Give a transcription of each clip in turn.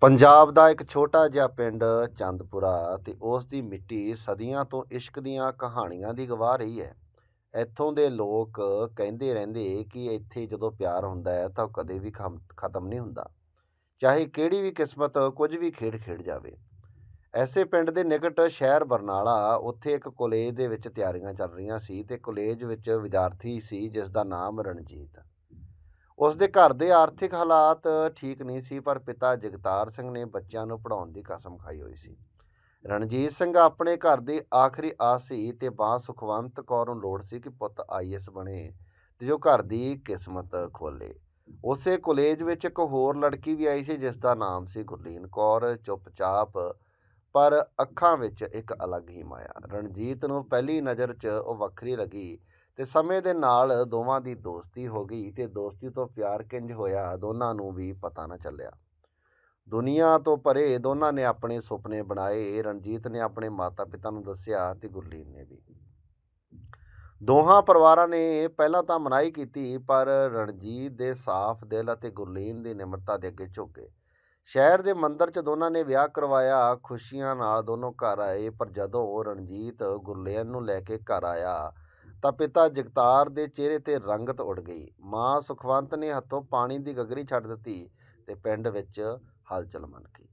ਪੰਜਾਬ ਦਾ ਇੱਕ ਛੋਟਾ ਜਿਹਾ ਪਿੰਡ ਚੰਦਪੁਰਾ ਤੇ ਉਸ ਦੀ ਮਿੱਟੀ ਸਦੀਆਂ ਤੋਂ ਇਸ਼ਕ ਦੀਆਂ ਕਹਾਣੀਆਂ ਦੀ ਗਵਾਹ ਰਹੀ ਹੈ। ਇੱਥੋਂ ਦੇ ਲੋਕ ਕਹਿੰਦੇ ਰਹਿੰਦੇ ਕਿ ਇੱਥੇ ਜਦੋਂ ਪਿਆਰ ਹੁੰਦਾ ਹੈ ਤਾਂ ਉਹ ਕਦੇ ਵੀ ਖਮ- ਖਤਮ ਨਹੀਂ ਹੁੰਦਾ। ਚਾਹੇ ਕਿਹੜੀ ਵੀ ਕਿਸਮਤ ਕੁਝ ਵੀ ਖੇਡ ਖੇਡ ਜਾਵੇ। ਐਸੇ ਪਿੰਡ ਦੇ ਨਿਕਟ ਸ਼ਹਿਰ ਬਰਨਾਲਾ ਉੱਥੇ ਇੱਕ ਕਾਲਜ ਦੇ ਵਿੱਚ ਤਿਆਰੀਆਂ ਚੱਲ ਰਹੀਆਂ ਸੀ ਤੇ ਕਾਲਜ ਵਿੱਚ ਵਿਦਿਆਰਥੀ ਸੀ ਜਿਸ ਦਾ ਨਾਮ ਰਣਜੀਤ। ਉਸ ਦੇ ਘਰ ਦੇ ਆਰਥਿਕ ਹਾਲਾਤ ਠੀਕ ਨਹੀਂ ਸੀ, ਪਰ ਪਿਤਾ ਜਗਤਾਰ ਸਿੰਘ ਨੇ ਬੱਚਿਆਂ ਨੂੰ ਪੜ੍ਹਾਉਣ ਦੀ ਕਸਮ ਖਾਈ ਹੋਈ ਸੀ। ਰਣਜੀਤ ਸਿੰਘ ਆਪਣੇ ਘਰ ਦੀ ਆਖਰੀ ਆਸ ਸੀ ਤੇ ਮਾਂ ਸੁਖਵੰਤ ਕੌਰ ਨੂੰ ਲੋੜ ਸੀ ਕਿ ਪੁੱਤ ਆਈਐਸ ਬਣੇ ਤੇ ਜੋ ਘਰ ਦੀ ਕਿਸਮਤ ਖੋਲੇ ਉਸੇ ਕਾਲਜ ਵਿੱਚ ਇੱਕ ਹੋਰ ਲੜਕੀ ਵੀ ਆਈ ਸੀ, ਜਿਸ ਦਾ ਨਾਮ ਸੀ ਗੁਰਲੀਨ ਕੌਰ। ਚੁੱਪਚਾਪ, ਪਰ ਅੱਖਾਂ ਵਿੱਚ ਇੱਕ ਅਲੱਗ ਹੀ ਮਾਇਆ। ਰਣਜੀਤ ਨੂੰ ਪਹਿਲੀ ਨਜ਼ਰ 'ਚ ਉਹ ਵੱਖਰੀ ਲੱਗੀ। ਤੇ ਸਮੇਂ ਦੇ ਨਾਲ ਦੋਵਾਂ ਦੀ ਦੋਸਤੀ ਹੋ ਗਈ ਤੇ ਦੋਸਤੀ ਤੋਂ ਪਿਆਰ ਕਿੰਜ ਹੋਇਆ ਦੋਨਾਂ ਨੂੰ ਵੀ ਪਤਾ ਨਾ ਚੱਲਿਆ। ਦੁਨੀਆ ਤੋਂ ਪਰੇ ਦੋਨਾਂ ਨੇ ਆਪਣੇ ਸੁਪਨੇ ਬਣਾਏ, ਰਣਜੀਤ ਨੇ ਆਪਣੇ ਮਾਤਾ-ਪਿਤਾ ਨੂੰ ਦੱਸਿਆ ਤੇ ਗੁਰਲੀਨ ਨੇ ਵੀ। ਦੋਹਾਂ ਪਰਿਵਾਰਾਂ ਨੇ ਪਹਿਲਾਂ ਤਾਂ ਮਨਾਈ ਕੀਤੀ ਪਰ ਰਣਜੀਤ ਦੇ ਸਾਫ਼ ਦਿਲ ਅਤੇ ਗੁਰਲੀਨ ਦੀ ਨਿਮਰਤਾ ਦੇ ਅੱਗੇ ਝੁਕੇ ਸ਼ਹਿਰ ਦੇ ਮੰਦਰ 'ਚ ਦੋਨਾਂ ਨੇ ਵਿਆਹ ਕਰਵਾਇਆ, ਖੁਸ਼ੀਆਂ ਨਾਲ ਦੋਨੋਂ ਘਰ ਆਏ ਪਰ ਜਦੋਂ ਰਣਜੀਤ ਗੁਰਲੀਨ ਨੂੰ ਲੈ ਕੇ ਘਰ ਆਇਆ ਤਾਂ ਪਿਤਾ ਜਗਤਾਰ ਦੇ ਚਿਹਰੇ ਤੇ ਰੰਗਤ ਉੱਡ ਗਈ। ਮਾਂ ਸੁਖਵੰਤ ਨੇ ਹੱਥੋਂ ਪਾਣੀ ਦੀ ਗਗਰੀ ਛੱਡ ਦਿੱਤੀ ਤੇ ਪਿੰਡ ਵਿੱਚ ਹਲਚਲ ਮਚ ਗਈ।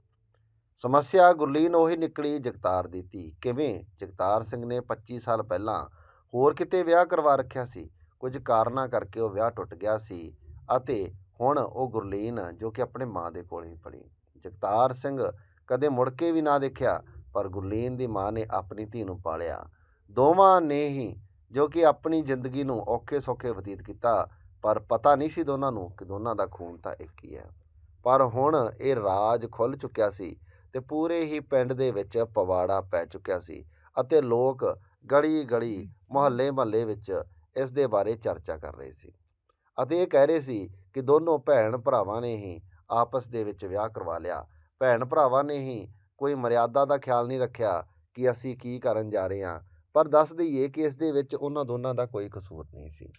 ਸਮੱਸਿਆ ਗੁਰਲੀਨ ਉਹੀ ਨਿਕਲੀ ਜਗਤਾਰ ਦੀ ਧੀ। ਕਿਵੇਂ? ਜਗਤਾਰ ਸਿੰਘ ਨੇ 25 ਸਾਲ ਪਹਿਲਾਂ ਹੋਰ ਕਿਤੇ ਵਿਆਹ ਕਰਵਾ ਰੱਖਿਆ ਸੀ। ਕੁਝ ਕਾਰਨਾਂ ਕਰਕੇ ਉਹ ਵਿਆਹ ਟੁੱਟ ਗਿਆ ਸੀ ਅਤੇ ਹੁਣ ਉਹ ਗੁਰਲੀਨ ਜੋ ਕਿ ਆਪਣੇ ਮਾਂ ਦੇ ਕੋਲ ਹੀ ਪੜੀ। ਜਗਤਾਰ ਸਿੰਘ ਕਦੇ ਮੁੜ ਕੇ ਵੀ ਨਾ ਦੇਖਿਆ, ਪਰ ਗੁਰਲੀਨ ਦੀ ਮਾਂ ਨੇ ਆਪਣੀ ਧੀ ਨੂੰ ਪਾਲਿਆ। ਦੋਵਾਂ ਨੇ ਹੀ ਜੋ ਕਿ ਆਪਣੀ ਜ਼ਿੰਦਗੀ ਨੂੰ ਔਖੇ ਸੌਖੇ ਬਤੀਤ ਕੀਤਾ ਪਰ ਪਤਾ ਨਹੀਂ ਸੀ ਦੋਨਾਂ ਨੂੰ ਕਿ ਦੋਨਾਂ ਦਾ ਖੂਨ ਤਾਂ ਇੱਕ ਹੀ ਹੈ। ਪਰ ਹੁਣ ਇਹ ਰਾਜ ਖੁੱਲ ਚੁੱਕਿਆ ਸੀ ਤੇ ਪੂਰੇ ਹੀ ਪਿੰਡ ਦੇ ਵਿੱਚ ਪਵਾੜਾ ਪੈ ਚੁੱਕਿਆ ਸੀ ਅਤੇ ਲੋਕ ਗਲੀ ਗਲੀ ਮੁਹੱਲੇ ਮਹੱਲੇ ਵਿੱਚ ਇਸ ਦੇ ਬਾਰੇ ਚਰਚਾ ਕਰ ਰਹੇ ਸੀ ਅਤੇ ਇਹ ਕਹਿ ਰਹੇ ਸੀ ਕਿ ਦੋਨੋਂ ਭੈਣ ਭਰਾਵਾਂ ਨੇ ਹੀ ਆਪਸ ਦੇ ਵਿੱਚ ਵਿਆਹ ਕਰਵਾ ਲਿਆ। ਭੈਣ ਭਰਾਵਾਂ ਨੇ ਹੀ ਕੋਈ ਮਰਿਆਦਾ ਦਾ ਖਿਆਲ ਨਹੀਂ ਰੱਖਿਆ ਕਿ ਅਸੀਂ ਕੀ ਕਰਨ ਜਾ ਰਹੇ ਹਾਂ। ਪਰ ਦੱਸ ਦਈਏ ਕਿ ਇਸ ਦੇ ਵਿੱਚ ਉਹਨਾਂ ਦੋਨਾਂ ਦਾ ਕੋਈ ਕਸੂਰ ਨਹੀਂ ਸੀ।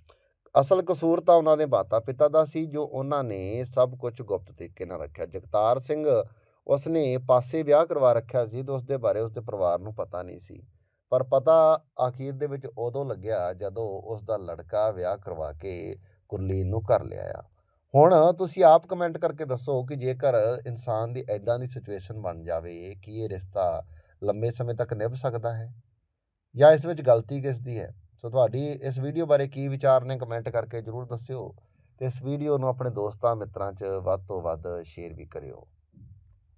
ਅਸਲ ਕਸੂਰ ਤਾਂ ਉਹਨਾਂ ਦੇ ਮਾਤਾ ਪਿਤਾ ਦਾ ਸੀ, ਜੋ ਉਹਨਾਂ ਨੇ ਸਭ ਕੁਝ ਗੁਪਤ ਤਰੀਕੇ ਨਾਲ ਰੱਖਿਆ। ਜਗਤਾਰ ਸਿੰਘ ਉਸਨੇ ਪਾਸੇ ਵਿਆਹ ਕਰਵਾ ਰੱਖਿਆ ਸੀ ਤੇ ਉਸ ਦੇ ਬਾਰੇ ਉਸ ਦੇ ਪਰਿਵਾਰ ਨੂੰ ਪਤਾ ਨਹੀਂ ਸੀ। ਪਰ ਪਤਾ ਆਖੀਰ ਦੇ ਵਿੱਚ ਉਦੋਂ ਲੱਗਿਆ ਜਦੋਂ ਉਸ ਦਾ ਲੜਕਾ ਵਿਆਹ ਕਰਵਾ ਕੇ ਕੁਰਲੀਨ ਨੂੰ ਘਰ ਲਿਆਇਆ। ਹੁਣ ਤੁਸੀਂ ਆਪ ਕਮੈਂਟ ਕਰਕੇ ਦੱਸੋ ਕਿ ਜੇਕਰ ਇਨਸਾਨ ਦੀ ਐਦਾਂ ਦੀ ਸਿਚੁਏਸ਼ਨ ਬਣ ਜਾਵੇ, ਕਿ ਇਹ ਰਿਸ਼ਤਾ ਲੰਬੇ ਸਮੇਂ ਤੱਕ ਨਿਭ ਸਕਦਾ ਹੈ? ਜਾਂ ਇਸ ਵਿੱਚ ਗਲਤੀ ਕਿਸ ਦੀ ਹੈ? ਸੋ ਤੁਹਾਡੀ ਇਸ ਵੀਡੀਓ ਬਾਰੇ ਕੀ ਵਿਚਾਰ ਨੇ ਕਮੈਂਟ ਕਰਕੇ ਜਰੂਰ ਦੱਸਿਓ ਤੇ ਇਸ ਵੀਡੀਓ ਨੂੰ ਆਪਣੇ ਦੋਸਤਾਂ ਮਿੱਤਰਾਂ 'ਚ ਵੱਧ ਤੋਂ ਵੱਧ ਸ਼ੇਅਰ ਵੀ ਕਰਿਓ।